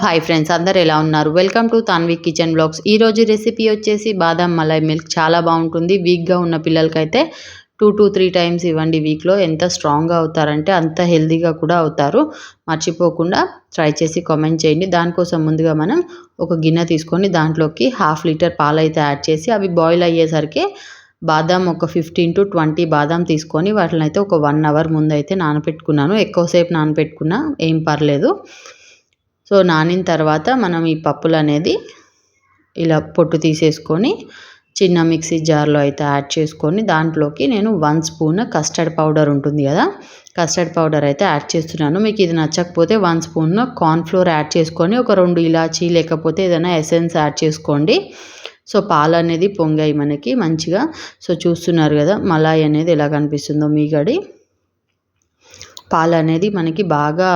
Hi friends అందరు ఎలా ఉన్నారు? Welcome to Tanvi kitchen blogs ఈరోజు రెసిపీ వచ్చేసి బాదం మలై మిల్క్ చాలా బాగుంటుంది. వీక్గా ఉన్న పిల్లలకైతే టూ టూ త్రీ టైమ్స్ ఇవ్వండి వీక్లో ఎంత స్ట్రాంగ్గా అవుతారంటే అంత హెల్దీగా కూడా అవుతారు. మర్చిపోకుండా ట్రై చేసి కామెంట్ చేయండి. దానికోసం ముందుగా మనం ఒక గిన్నె తీసుకొని దాంట్లోకి హాఫ్ లీటర్ పాలు అయితే యాడ్ చేసి అవి బాయిల్ అయ్యేసరికి బాదం ఒక ఫిఫ్టీన్ టు ట్వంటీ బాదం తీసుకొని వాటిని అయితే ఒక వన్ అవర్ ముందు అయితే నానపెట్టుకున్నాను. ఎక్కువసేపు నానపెట్టుకున్నా ఏం పర్లేదు. సో నానిన తర్వాత మనం ఈ పప్పులు అనేది ఇలా పొట్టు తీసేసుకొని చిన్న మిక్సీ జార్లో అయితే యాడ్ చేసుకొని దాంట్లోకి నేను వన్ స్పూన్ కస్టర్డ్ పౌడర్ ఉంటుంది కదా కస్టర్డ్ పౌడర్ అయితే యాడ్ చేస్తున్నాను. మీకు ఇది నచ్చకపోతే వన్ స్పూన్ కార్న్ఫ్లోర్ యాడ్ చేసుకొని ఒక రెండు ఇలాచీ లేకపోతే ఏదైనా ఎసెన్స్ యాడ్ చేసుకోండి. సో పాలు అనేది పొంగాయి మనకి మంచిగా. సో చూస్తున్నారు కదా మలాయి అనేది ఎలా కనిపిస్తుందో మీగడి పాలు అనేది మనకి బాగా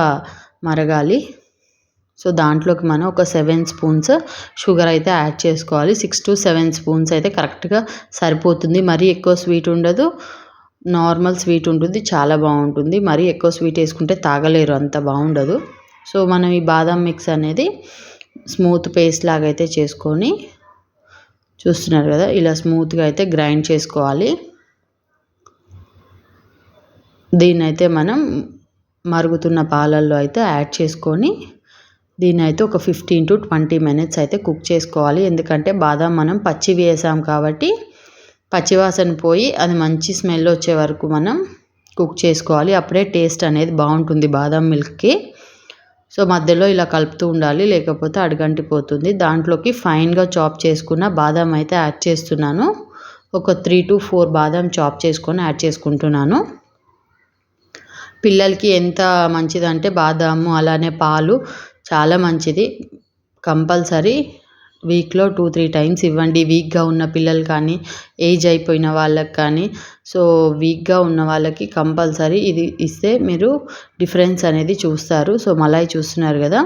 మరగాలి. సో దాంట్లోకి మనం ఒక సెవెన్ స్పూన్స్ షుగర్ అయితే యాడ్ చేసుకోవాలి. సిక్స్ టు సెవెన్ స్పూన్స్ అయితే కరెక్ట్గా సరిపోతుంది. మరీ ఎక్కువ స్వీట్ ఉండదు. నార్మల్ స్వీట్ ఉంటుంది. చాలా బాగుంటుంది. మరీ ఎక్కువ స్వీట్ వేసుకుంటే తాగలేరు. అంత బాగుండదు. సో మనం ఈ బాదం మిక్స్ అనేది స్మూత్ పేస్ట్ లాగా అయితే చేసుకొని చూస్తున్నారు కదా ఇలా స్మూత్గా అయితే గ్రైండ్ చేసుకోవాలి. దీన్నైతే అయితే మనం మరుగుతున్న పాలల్లో అయితే యాడ్ చేసుకొని దీన్ని అయితే ఒక ఫిఫ్టీన్ టు ట్వంటీ మినిట్స్ అయితే కుక్ చేసుకోవాలి. ఎందుకంటే బాదం మనం పచ్చి వేసాం కాబట్టి పచ్చివాసన పోయి అది మంచి స్మెల్ వచ్చే వరకు మనం కుక్ చేసుకోవాలి. అప్పుడే టేస్ట్ అనేది బాగుంటుంది బాదం మిల్క్కి సో మధ్యలో ఇలా కలుపుతూ ఉండాలి. లేకపోతే అడగంటిపోతుంది దాంట్లోకి ఫైన్గా చాప్ చేసుకున్న బాదం అయితే యాడ్ చేస్తున్నాను. ఒక త్రీ టు ఫోర్ బాదం చాప్ చేసుకొని యాడ్ చేసుకుంటున్నాను. పిల్లలకి ఎంత మంచిదంటే బాదాము అలానే పాలు చాలా మంచిది. కంపల్సరీ వీక్లో టూ త్రీ టైమ్స్ ఇవ్వండి. వీక్గా ఉన్న పిల్లలు కానీ ఏజ్ అయిపోయిన వాళ్ళకి కానీ. సో వీక్గా ఉన్న వాళ్ళకి కంపల్సరీ ఇది ఇస్తే మీరు డిఫరెన్స్ అనేది చూస్తారు. సో మలాయి చూస్తున్నారు కదా.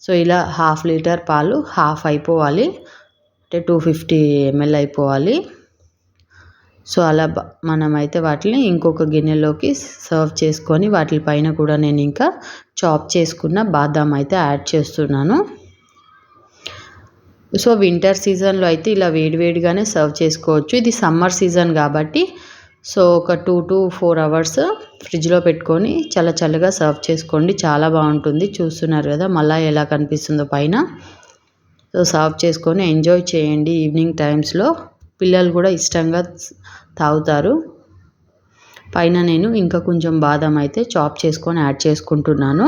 సో ఇలా హాఫ్ లీటర్ పాలు హాఫ్ అయిపోవాలి. అంటే టూ ఫిఫ్టీ ఎంఎల్ అయిపోవాలి. సో అలా మనమైతే వాటిని ఇంకొక గిన్నెలోకి సర్వ్ చేసుకొని వాటి పైన కూడా నేను ఇంకా చాప్ చేసుకున్న బాదాం అయితే యాడ్ చేస్తున్నాను. సో వింటర్ సీజన్లో అయితే ఇలా వేడివేడిగానే సర్వ్ చేసుకోవచ్చు. ఇది సమ్మర్ సీజన్ కాబట్టి సో ఒక టూ టు ఫోర్ అవర్స్ ఫ్రిడ్జ్లో పెట్టుకొని చల్ల చల్లగా సర్వ్ చేసుకోండి. చాలా బాగుంటుంది. చూస్తున్నారు కదా మళ్ళీ ఎలా కనిపిస్తుందో పైన. సో సర్వ్ చేసుకొని ఎంజాయ్ చేయండి ఈవినింగ్ టైమ్స్లో. పిల్లలు కూడా ఇష్టంగా తాగుతారు. పైన నేను ఇంకా కొంచెం బాదం అయితే చాప్ చేసుకొని యాడ్ చేసుకుంటున్నాను.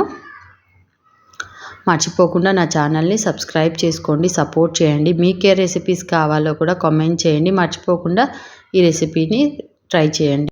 మర్చిపోకుండా నా ఛానల్ని సబ్స్క్రైబ్ చేసుకోండి సపోర్ట్ చేయండి. మీకే రెసిపీస్ కావాలో కూడా కామెంట్ చేయండి. మర్చిపోకుండా ఈ రెసిపీని ట్రై చేయండి.